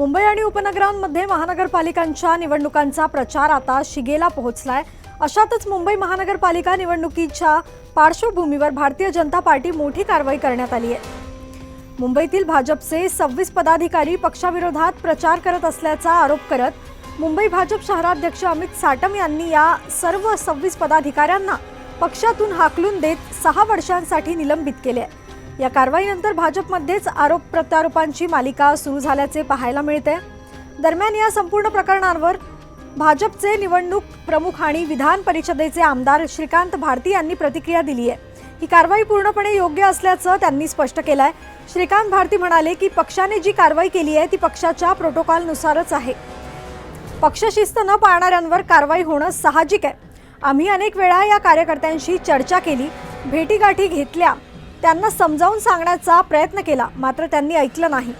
मुंबई आणि उपनगरांमध्ये महानगरपालिकांच्या निवडणुकांचा प्रचार आता शिगेला पोहोचलाय. अशातच मुंबई महानगरपालिका निवडणुकीच्या पार्श्वभूमीवर भारतीय जनता पार्टी मोठी कारवाई करण्यात आली आहे मुंबईतील भाजपचे सव्वीस पदाधिकारी पक्षाविरोधात प्रचार करत असल्याचा आरोप करत मुंबई भाजप शहराध्यक्ष अमित साटम यांनी या सर्व सव्वीस पदाधिकाऱ्यांना पक्षातून हाकलून देत सहा वर्षांसाठी निलंबित केले आहे या कारवाईनंतर भाजपमध्येच आरोप प्रत्यारोपांची मालिका सुरू झाल्याचे पाहायला मिळते. दरम्यान या संपूर्ण प्रकरणांवर भाजपचे निवडणूक प्रमुख आणि विधान परिषदेचे आमदार श्रीकांत भारती यांनी प्रतिक्रिया दिली आहे. ही कारवाई पूर्णपणे योग्य असल्याचं त्यांनी स्पष्ट केलं आहे श्रीकांत भारती म्हणाले की पक्षाने जी कारवाई केली आहे ती पक्षाच्या प्रोटोकॉलनुसारच आहे. पक्षशिस्त न पाळणाऱ्यांवर कारवाई होणं साहजिक आहे. आम्ही अनेक वेळा या कार्यकर्त्यांशी चर्चा केली भेटीगाठी घेतल्या त्यांना समजावून सांगण्याचा प्रयत्न केला मात्र त्यांनी ऐकलं नाही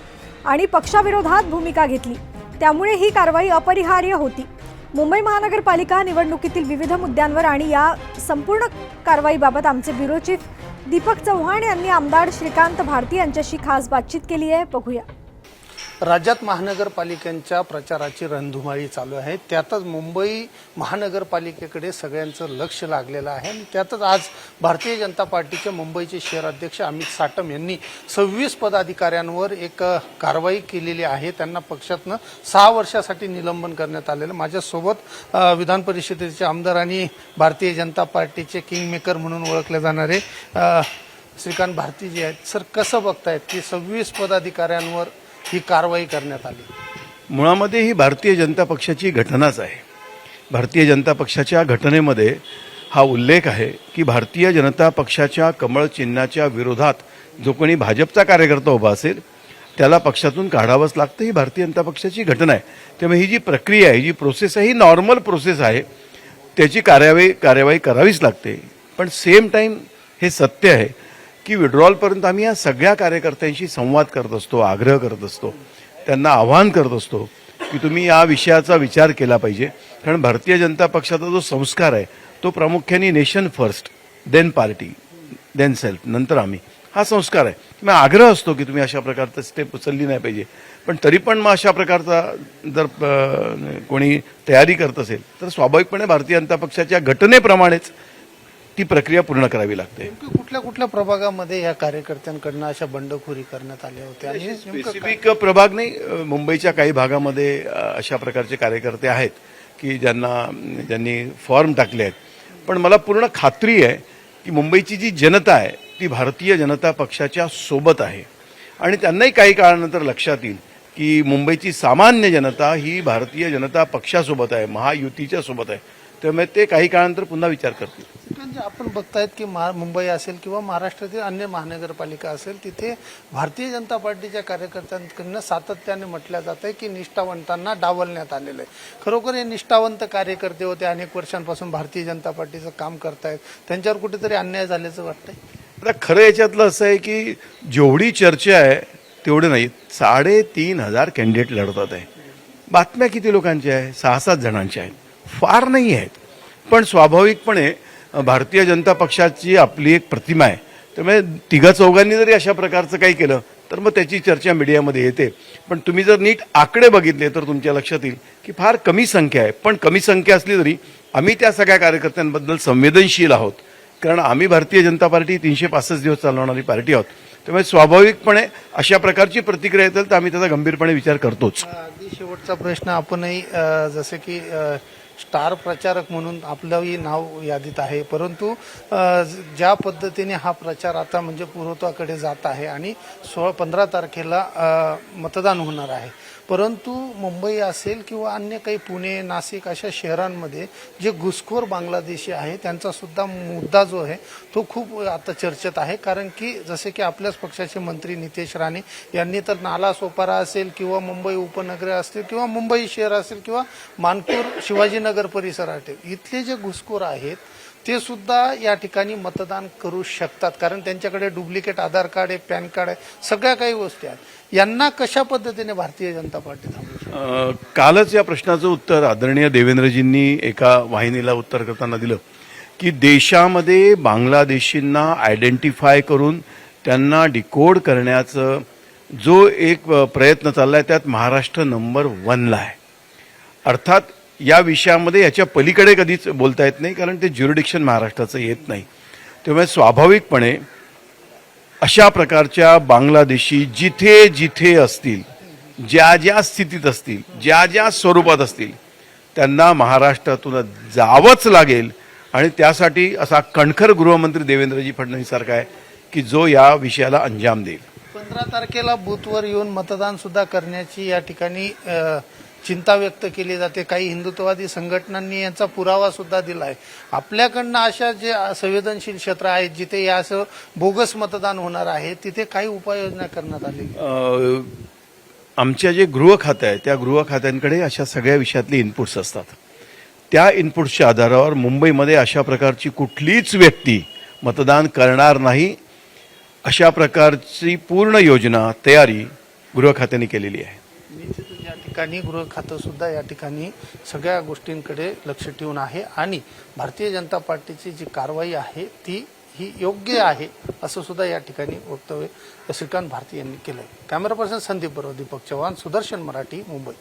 आणि पक्षाविरोधात भूमिका घेतली. त्यामुळे ही कारवाई अपरिहार्य होती. मुंबई महानगरपालिका निवडणुकीतील विविध मुद्द्यांवर आणि या संपूर्ण कारवाईबाबत आमचे ब्युरो चीफ दीपक चव्हाण यांनी आमदार श्रीकांत भारती यांच्याशी खास बातचीत केली आहे. बघूया. राज्यात महानगरपालिकांच्या प्रचाराची रणधुमाळी चालू आहे. त्यातच मुंबई महानगरपालिकेकडे सगळ्यांचं लक्ष लागलेलं आहे. आणि त्यातच आज भारतीय जनता पार्टीचे मुंबईचे शहर अध्यक्ष अमित साटम यांनी सव्वीस पदाधिकाऱ्यांवर एक कारवाई केलेली आहे. त्यांना पक्षातनं सहा वर्षासाठी निलंबन करण्यात आलेलं. माझ्यासोबत विधान परिषदेचे आमदार आणि भारतीय जनता पार्टीचे किंगमेकर म्हणून ओळखले जाणारे श्रीकांत भारती जे आहेत. सर कसं बघतायत की सव्वीस पदाधिकाऱ्यांवर ही कारवाई करण्यात आली. मुळामध्ये ही भारतीय जनता पक्षाची घटनाच आहे. भारतीय जनता पक्षाच्या घटनेमध्ये हा उल्लेख आहे की भारतीय जनता पक्षाच्या कमळ चिन्हाच्या विरोधात जो कोणी भाजपचा कार्यकर्ता उभा असेल त्याला पक्षातून काढावंच लागतं. ही भारतीय जनता पक्षाची घटना आहे. त्यामुळे ही जी प्रक्रिया आहे ही जी प्रोसेस आहे ही नॉर्मल प्रोसेस आहे त्याची कार्यवाही कार्यवाही करावीच लागते. पण सेम टाईम हे सत्य आहे. की विड्रॉलपर्यंत आम्ही या सगळ्या कार्यकर्त्यांशी संवाद करत असतो आग्रह करत असतो त्यांना आवाहन करत असतो की तुम्ही या विषयाचा विचार केला पाहिजे. कारण भारतीय जनता पक्षाचा जो संस्कार आहे तो प्रामुख्याने nation first then party then self नंतर आम्ही. हा संस्कार आहे. मग आग्रह असतो की तुम्ही अशा प्रकारचं स्टेप उचलली नाही पाहिजे. पण तरी पण मग अशा प्रकारचा जर कोणी तयारी करत असेल तर स्वाभाविकपणे भारतीय जनता पक्षाच्या घटनेप्रमाणेच ती प्रक्रिया पूर्ण करावी लागते. कुठल्या कुठल्या प्रभागामध्ये या कार्यकर्त्यांकडनं अशा बंडखोरी करण्यात आल्या होत्या? स्पेसिफिक प्रभाग नाही मुंबईच्या काही भागामध्ये अशा प्रकारचे कार्यकर्ते आहेत की ज्यांना ज्यांनी फॉर्म टाकले आहेत. पण मला पूर्ण खात्री आहे की मुंबईची जी जनता आहे ती भारतीय जनता पक्षाच्या सोबत आहे. आणि त्यांनाही काही काळानंतर लक्षात येईल की मुंबईची सामान्य जनता ही भारतीय जनता पक्षासोबत आहे महायुतीच्या सोबत आहे. त्यामुळे ते काही काळानंतर पुन्हा विचार करतील. आपण बघतायत की महा- मुंबई असेल किंवा महाराष्ट्रातील अन्य महानगरपालिका असेल तिथे भारतीय जनता पार्टीच्या कार्यकर्त्यांकडनं सातत्याने म्हटलं जात आहे की निष्ठावंतांना डावलण्यात आलेलं आहे. खरोखर हे निष्ठावंत कार्यकर्ते होते अनेक वर्षांपासून भारतीय जनता पार्टीचं काम करतायत. त्यांच्यावर कुठेतरी अन्याय झाल्याचं वाटतंय? आता खरं याच्यातलं असं आहे की जेवढी चर्चा आहे तेवढे नाही साडेतीन हजार कॅन्डिडेट लढतात आहे. बातम्या किती लोकांच्या आहे? सहा सात जणांच्या आहेत. फार नाही आहेत पण स्वाभाविकपणे भारतीय जनता पक्षाची आपली एक प्रतिमा आहे. त्यामुळे तिघा चौघांनी जरी अशा प्रकारचं काही केलं तर मग त्याची चर्चा मीडियामध्ये येते. पण तुम्ही जर नीट आकडे बघितले तर तुमच्या लक्षात येईल की फार कमी संख्या आहे. पण कमी संख्या असली तरी आम्ही त्या सगळ्या कार्यकर्त्यांबद्दल संवेदनशील आहोत. कारण आम्ही भारतीय जनता पार्टी तीनशे पासष्ट दिवस चालवणारी पार्टी आहोत. त्यामुळे स्वाभाविकपणे अशा प्रकारची प्रतिक्रिया येतील तर आम्ही त्याचा गंभीरपणे विचार करतोच. अगदी शेवटचा प्रश्न आपणही जसे की स्टार प्रचारक म्हणून आपलंही नाव यादीत आहे. परंतु ज्या पद्धतीने हा प्रचार आता म्हणजे पूर्वत्वाकडे जात आहे आणि सोळा पंधरा तारखेला मतदान होणार आहे. परंतु मुंबई असेल किंवा अन्य काही पुणे नाशिक अशा शहरांमध्ये जे घुसखोर बांगलादेशी आहे त्यांचा सुद्धा मुद्दा जो आहे तो खूप आता चर्चेत आहे. कारण की जसे की आपल्याच पक्षाचे मंत्री नितेश राणे यांनी तर नाला सोपारा असेल किंवा मुंबई उपनगरे असतील किंवा मुंबई शहर असेल किंवा मानपूर शिवाजीनगर परिसर परिसरात इथले जे घुसखोर आहेत ते सुद्धा या ठिकाणी मतदान करू शकतात. कारण त्यांच्याकडे डुप्लिकेट आधार कार्ड आहे पॅन कार्ड आहे सगळ्या काही गोष्टी आहेत. यांना कशा पद्धतीने भारतीय जनता पार्टी थांबवू कालच या प्रश्नाचं उत्तर आदरणीय देवेंद्रजींनी एका वाहिनीला उत्तर करताना दिलं की देशामध्ये बांगलादेशींना आयडेंटिफाय करून त्यांना डिकोड करण्याचं जो एक प्रयत्न प्रयत्न चाललाय त्यात महाराष्ट्र नंबर वनला आहे. अर्थात या विषयामध्ये याच्या पलीकडे कधीच बोलता येत नाही कारण ते ज्युरिडिक्शन महाराष्ट्राचं येत नाही. त्यामुळे स्वाभाविकपणे अशा प्रकारच्या बांगलादेशी जिथे जिथे असतील ज्या ज्या स्थितीत असतील ज्या ज्या स्वरूपात असतील त्यांना महाराष्ट्रातून जावंच लागेल. आणि त्यासाठी असा कणखर गृहमंत्री देवेंद्रजी फडणवीस सारखा आहे की जो या विषयाला अंजाम देईल. पंधरा तारखेला बूथवर येऊन मतदान सुद्धा करण्याची या ठिकाणी चिंता व्यक्त केली जाते. काही हिंदुत्ववादी संघटनांनी यांचा पुरावा सुद्धा दिला आहे आपल्याकडनं अशा जे संवेदनशील क्षेत्र आहेत जिथे या असं बोगस मतदान होणार आहे तिथे काही उपाययोजना करण्यात आली? आमच्या जे गृह खातं आहे त्या गृह खात्यांकडे अशा सगळ्या विषयातले इनपुट्स असतात. त्या इनपुट्सच्या आधारावर मुंबईमध्ये अशा प्रकारची कुठलीच व्यक्ती मतदान करणार नाही अशा प्रकारची पूर्ण योजना तयारी गृह खात्याने केलेली आहे. निश्चितच या ठिकाणी गृह खातं सुद्धा या ठिकाणी सगळ्या गोष्टींकडे लक्ष ठेवून आहे आणि भारतीय जनता पार्टीची जी कारवाई आहे ती ही योग्य आहे असं सुद्धा या ठिकाणी वक्तव्य श्रीकांत भारती यांनी केलंय. कॅमेरा पर्सन संदीप बरोबर दीपक चव्हाण सुदर्शन मराठी मुंबई.